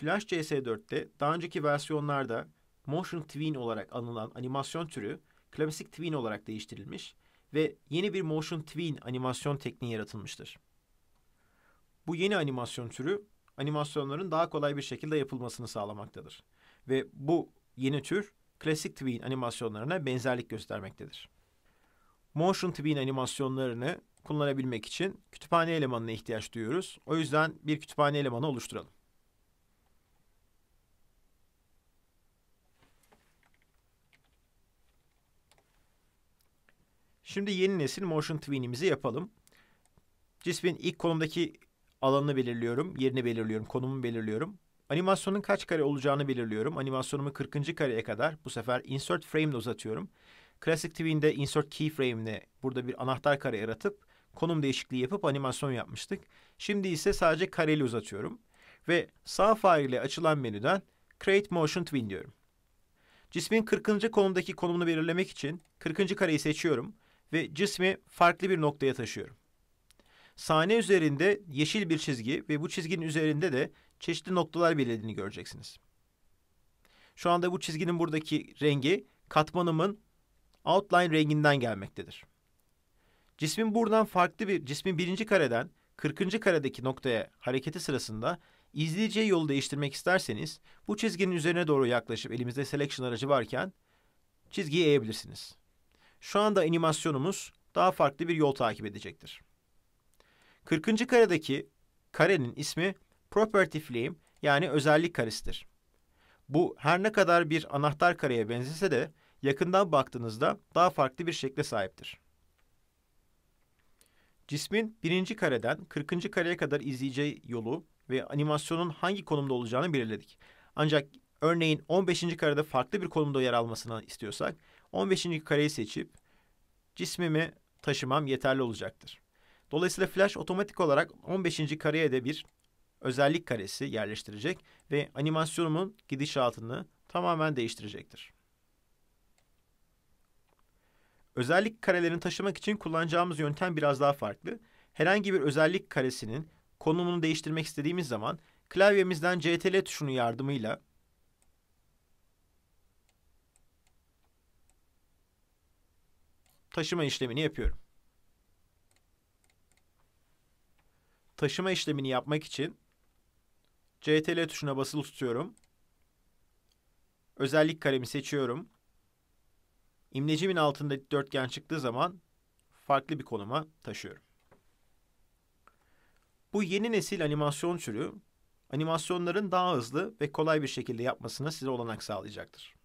Flash CS4'te daha önceki versiyonlarda Motion Tween olarak anılan animasyon türü Classic Tween olarak değiştirilmiş ve yeni bir Motion Tween animasyon tekniği yaratılmıştır. Bu yeni animasyon türü animasyonların daha kolay bir şekilde yapılmasını sağlamaktadır. Ve bu yeni tür Classic Tween animasyonlarına benzerlik göstermektedir. Motion Tween animasyonlarını kullanabilmek için kütüphane elemanına ihtiyaç duyuyoruz. O yüzden bir kütüphane elemanı oluşturalım. Şimdi yeni nesil Motion Tween'imizi yapalım. Cismin ilk konumdaki alanını belirliyorum, yerini belirliyorum, konumu belirliyorum. Animasyonun kaç kare olacağını belirliyorum. Animasyonumu 40. kareye kadar bu sefer insert frame uzatıyorum. Classic TV'nde insert keyframe ile burada bir anahtar kare yaratıp konum değişikliği yapıp animasyon yapmıştık. Şimdi ise sadece kareli uzatıyorum. Ve sağ fare ile açılan menüden Create Motion Twin diyorum. Cismin 40. konumdaki konumunu belirlemek için 40. kareyi seçiyorum ve cismi farklı bir noktaya taşıyorum. Sahne üzerinde yeşil bir çizgi ve bu çizginin üzerinde de çeşitli noktalar belirlediğini göreceksiniz. Şu anda bu çizginin buradaki rengi katmanımın outline renginden gelmektedir. Cismin buradan farklı bir, cismin birinci kareden 40. karedeki noktaya hareketi sırasında izleyeceği yolu değiştirmek isterseniz bu çizginin üzerine doğru yaklaşıp elimizde selection aracı varken çizgiyi eğebilirsiniz. Şu anda animasyonumuz daha farklı bir yol takip edecektir. 40. karedeki karenin ismi property flame yani özellik karesidir. Bu her ne kadar bir anahtar kareye benzese de yakından baktığınızda daha farklı bir şekle sahiptir. Cismin birinci kareden 40. kareye kadar izleyeceği yolu ve animasyonun hangi konumda olacağını belirledik. Ancak örneğin 15. karede farklı bir konumda yer almasını istiyorsak 15. kareyi seçip cismimi taşımam yeterli olacaktır. Dolayısıyla Flash otomatik olarak 15. kareye de bir özellik karesi yerleştirecek ve animasyonumun gidişatını tamamen değiştirecektir. Özellik karelerini taşımak için kullanacağımız yöntem biraz daha farklı. Herhangi bir özellik karesinin konumunu değiştirmek istediğimiz zaman klavyemizden CTRL tuşunun yardımıyla taşıma işlemini yapıyorum. Taşıma işlemini yapmak için CTRL tuşuna basılı tutuyorum. Özellik karemi seçiyorum. İmlecimin altında dörtgen çıktığı zaman farklı bir konuma taşıyorum. Bu yeni nesil animasyon türü animasyonların daha hızlı ve kolay bir şekilde yapmasına size olanak sağlayacaktır.